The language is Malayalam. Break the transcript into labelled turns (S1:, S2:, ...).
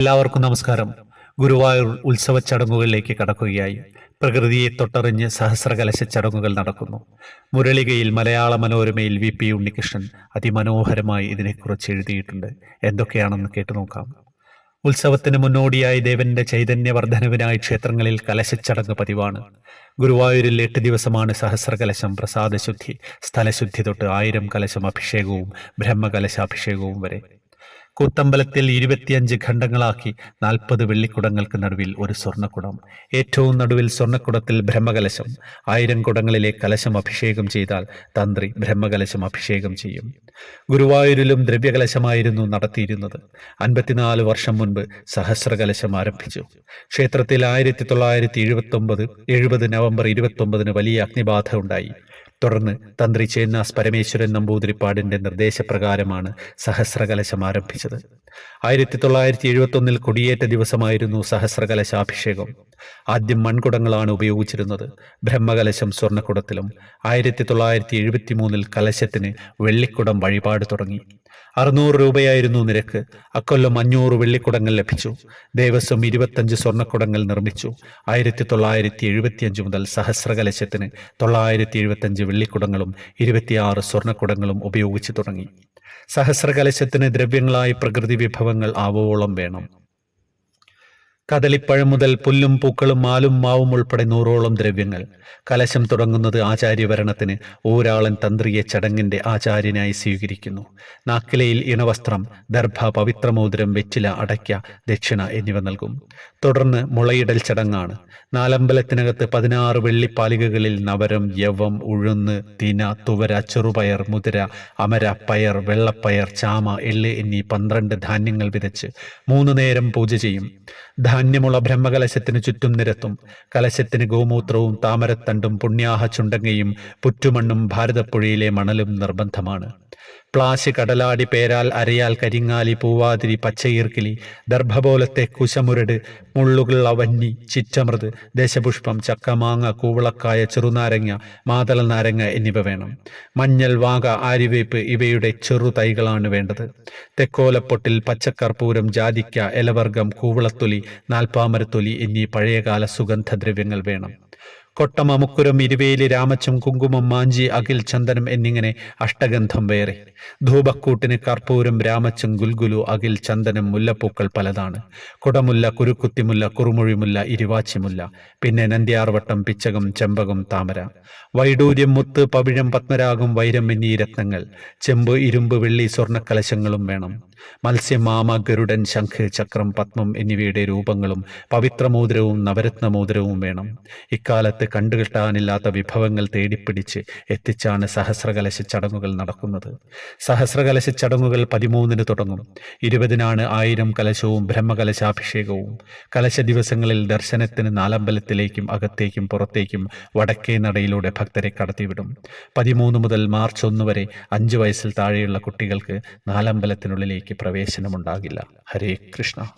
S1: എല്ലാവർക്കും നമസ്കാരം. ഗുരുവായൂർ ഉത്സവ ചടങ്ങുകളിലേക്ക് കടക്കുകയായി. പ്രകൃതിയെ തൊട്ടറിഞ്ഞ് സഹസ്രകലശ ചടങ്ങുകൾ നടക്കുന്നു. മുരളികയിൽ മലയാള മനോരമയിൽ വി പി ഉണ്ണികൃഷ്ണൻ അതിമനോഹരമായി ഇതിനെക്കുറിച്ച് എഴുതിയിട്ടുണ്ട്. എന്തൊക്കെയാണെന്ന് കേട്ടു നോക്കാം. ഉത്സവത്തിന് മുന്നോടിയായി ദേവന്റെ ചൈതന്യവർദ്ധനവിനായി ക്ഷേത്രങ്ങളിൽ കലശച്ചടങ്ങ് പതിവാണ്. ഗുരുവായൂരിൽ എട്ട് ദിവസമാണ് സഹസ്രകലശം പ്രസാദശുദ്ധി സ്ഥലശുദ്ധി തൊട്ട് ആയിരം കലശം അഭിഷേകവും ബ്രഹ്മകലശാഭിഷേകവും വരെ. കൂത്തമ്പലത്തിൽ ഇരുപത്തിയഞ്ച് ഖണ്ഡങ്ങളാക്കി നാൽപ്പത് വെള്ളിക്കുടങ്ങൾക്ക് നടുവിൽ ഒരു സ്വർണക്കുടം. ഏറ്റവും നടുവിൽ സ്വർണക്കുടത്തിൽ ബ്രഹ്മകലശം. ആയിരം കുടങ്ങളിലെ കലശം അഭിഷേകം ചെയ്താൽ തന്ത്രി ബ്രഹ്മകലശം അഭിഷേകം ചെയ്യും. ഗുരുവായൂരിലും ദ്രവ്യകലശമായിരുന്നു നടത്തിയിരുന്നത്. അൻപത്തിനാല് വർഷം മുൻപ് സഹസ്രകലശം ആരംഭിച്ചു. ക്ഷേത്രത്തിൽ ആയിരത്തി തൊള്ളായിരത്തി എഴുപത്തി ഒമ്പത് എഴുപത് നവംബർ ഇരുപത്തി ഒമ്പതിന് വലിയ അഗ്നിബാധ ഉണ്ടായി. തുടർന്ന് തന്ത്രി ചേന്നാസ് പരമേശ്വരൻ നമ്പൂതിരിപ്പാടിന്റെ നിർദ്ദേശപ്രകാരമാണ് സഹസ്രകലശം ആരംഭിച്ചത്. ആയിരത്തി തൊള്ളായിരത്തി എഴുപത്തി ഒന്നിൽ കൊടിയേറ്റ ദിവസമായിരുന്നു സഹസ്രകലശാഭിഷേകം. ആദ്യം മൺകുടങ്ങളാണ് ഉപയോഗിച്ചിരുന്നത്. ബ്രഹ്മകലശം സ്വർണക്കുടത്തിലും ആയിരത്തി തൊള്ളായിരത്തി എഴുപത്തി മൂന്നിൽ കലശത്തിന് വെള്ളിക്കുടം വഴിപാട് തുടങ്ങി. അറുന്നൂറ് രൂപയായിരുന്നു നിരക്ക്. അക്കൊല്ലം അഞ്ഞൂറ് വെള്ളിക്കുടങ്ങൾ ലഭിച്ചു. ദേവസ്വം ഇരുപത്തഞ്ച് സ്വർണക്കുടങ്ങൾ നിർമ്മിച്ചു. ആയിരത്തി തൊള്ളായിരത്തി എഴുപത്തിയഞ്ച് മുതൽ സഹസ്രകലശത്തിന് തൊള്ളായിരത്തി എഴുപത്തഞ്ച് വെള്ളിക്കുടങ്ങളും ഇരുപത്തിയാറ് സ്വർണക്കുടങ്ങളും ഉപയോഗിച്ചു തുടങ്ങി. സഹസ്രകലശത്തിന് ദ്രവ്യങ്ങളായി പ്രകൃതി വിഭവങ്ങൾ ആവോളം വേണം. കദളിപ്പഴം മുതൽ പുല്ലും പൂക്കളും മാലും മാവും ഉൾപ്പെടെ നൂറോളം ദ്രവ്യങ്ങൾ. കലശം തുടങ്ങുന്നത് ആചാര്യവരണത്തിന് ഊരാളൻ തന്ത്രിയെ ചടങ്ങിന്റെ ആചാര്യനായി സ്വീകരിക്കുന്നു. നാക്കിലയിൽ ഇണവസ്ത്രം ദർഭ പവിത്രമോതിരം വെച്ചില അടയ്ക്ക ദക്ഷിണ എന്നിവ നൽകും. തുടർന്ന് മുളയിടൽ ചടങ്ങാണ്. നാലമ്പലത്തിനകത്ത് പതിനാറ് വെള്ളിപ്പാലികകളിൽ നവരം യവം ഉഴുന്ന് തിന തുവര ചെറുപയർ മുതിര അമര പയർ വെള്ളപ്പയർ ചാമ എള്ള് എന്നീ പന്ത്രണ്ട് ധാന്യങ്ങൾ വിതച്ച് മൂന്നു നേരം പൂജ ചെയ്യും. ധാന്യമുള്ള ബ്രഹ്മകലശത്തിന് ചുറ്റും നിരത്തും. കലശത്തിന് ഗോമൂത്രവും താമരത്തണ്ടും പുണ്യാഹ ചുണ്ടങ്ങയും പുറ്റുമണ്ണും ഭാരതപ്പുഴയിലെ മണലും നിർബന്ധമാണ്. പ്ലാശ് കടലാടി പേരാൽ അരയാൽ കരിങ്ങാലി പൂവാതിരി പച്ചയീർക്കിലി ദർഭപോലത്തെ കുശമുരട് മുള്ളുകൾ അവന്നി ചിറ്റമൃത്. ദേശപുഷ്പം ചക്കമാങ്ങ കൂവളക്കായ ചെറുനാരങ്ങ മാതള നാരങ്ങ എന്നിവ വേണം. മഞ്ഞൾ വാക ആരിവേപ്പ് ഇവയുടെ ചെറു തൈകളാണ് വേണ്ടത്. തെക്കോലപ്പൊട്ടിൽ പച്ചക്കർപ്പൂരം ജാതിക്ക ഇലവർഗം കൂവളത്തൊലി നാൽപ്പാമരത്തൊലി എന്നീ പഴയകാല സുഗന്ധദ്രവ്യങ്ങൾ വേണം. കൊട്ടം മുക്കുരം ഇരുവേലി രാമച്ചം കുങ്കുമം മാഞ്ചി അഖിൽ ചന്ദനം എന്നിങ്ങനെ അഷ്ടഗന്ധം വേറെ. ധൂപക്കൂട്ടിന് കർപ്പൂരം രാമച്ചം ഗുൽഗുലു അഖിൽ ചന്ദനം മുല്ലപ്പൂക്കൾ പലതാണ്. കുടമുല്ല കുരുക്കുത്തിമുല്ല കുറുമുഴിമുല്ല ഇരുവാച്ചിമുല്ല പിന്നെ നന്ദ്യാർവട്ടം പിച്ചകം ചെമ്പകം താമര. വൈഡൂര്യം മുത്ത് പവിഴം പത്മരാഗം വൈരം എന്നീ രത്നങ്ങൾ ചെമ്പ് ഇരുമ്പ് വെള്ളി സ്വർണക്കലശങ്ങളും വേണം. മത്സ്യം മാമ ഗരുഡൻ ശംഖ് ചക്രം പത്മം എന്നിവയുടെ രൂപങ്ങളും പവിത്രമോതിരവും നവരത്നമോതിരവും വേണം. ഇക്കാലത്ത് കണ്ടുകിട്ടാനില്ലാത്ത വിഭവങ്ങൾ തേടിപ്പിടിച്ച് എത്തിച്ചാണ് സഹസ്രകലശ ചടങ്ങുകൾ നടക്കുന്നത്. സഹസ്രകലശ ചടങ്ങുകൾ പതിമൂന്നിന് തുടങ്ങും. ഇരുപതിനാണ് ആയിരം കലശവും ബ്രഹ്മകലശാഭിഷേകവും. കലശ ദിവസങ്ങളിൽ ദർശനത്തിന് നാലമ്പലത്തിലേക്കും അകത്തേക്കും പുറത്തേക്കും വടക്കേ നടയിലൂടെ ഭക്തരെ കടത്തിവിടും. പതിമൂന്ന് മുതൽ മാർച്ച് ഒന്ന് വരെ അഞ്ചു വയസ്സിൽ താഴെയുള്ള കുട്ടികൾക്ക് നാലമ്പലത്തിനുള്ളിലേക്ക് പ്രവേശനമുണ്ടാകില്ല. ഹരേ കൃഷ്ണ.